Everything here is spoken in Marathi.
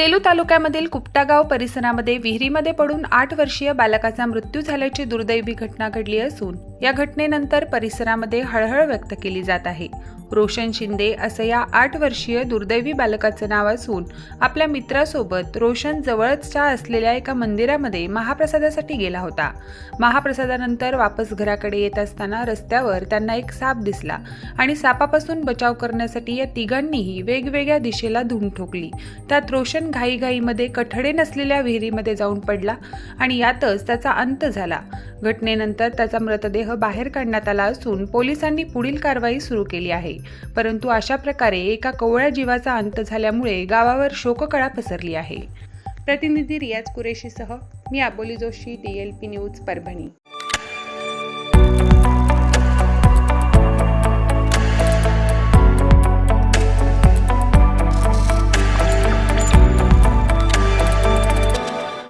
सेलू तालुक्यामधील कुपटागाव परिसरामध्ये विहिरीमध्ये पडून आठ वर्षीय बालकाचा मृत्यू झाल्याची दुर्दैवी घटना घडली असून या घटनेनंतर परिसरामध्ये हळहळ व्यक्त केली जात आहे. रोशन शिंदे असं या आठ वर्षीय दुर्दैवी बालकाचं नाव असून आपल्या मित्रासोबत रोशन जवळच्या असलेल्या एका मंदिरामध्ये महाप्रसादासाठी गेला होता. महाप्रसादानंतर वापस घराकडे येत असताना रस्त्यावर त्यांना एक साप दिसला आणि सापापासून बचाव करण्यासाठी या तिघांनीही वेगवेगळ्या दिशेला धूम ठोकली. त्यात रोशन घाईघाईमध्ये कठडे नसलेल्या विहिरीमध्ये जाऊन पडला आणि यातच त्याचा अंत झाला. घटनेनंतर त्याचा मृतदेह बाहेर काढण्यात आला असून पोलिसांनी पुढील कारवाई सुरू केली आहे. परंतु अशा प्रकारे एका कोवळ्या जीवाचा अंत झाल्यामुळे गावावर शोककळा पसरली आहे. प्रतिनिधी रियाज कुरेशीसह मी Aboli Joshi D L P news Parbhani.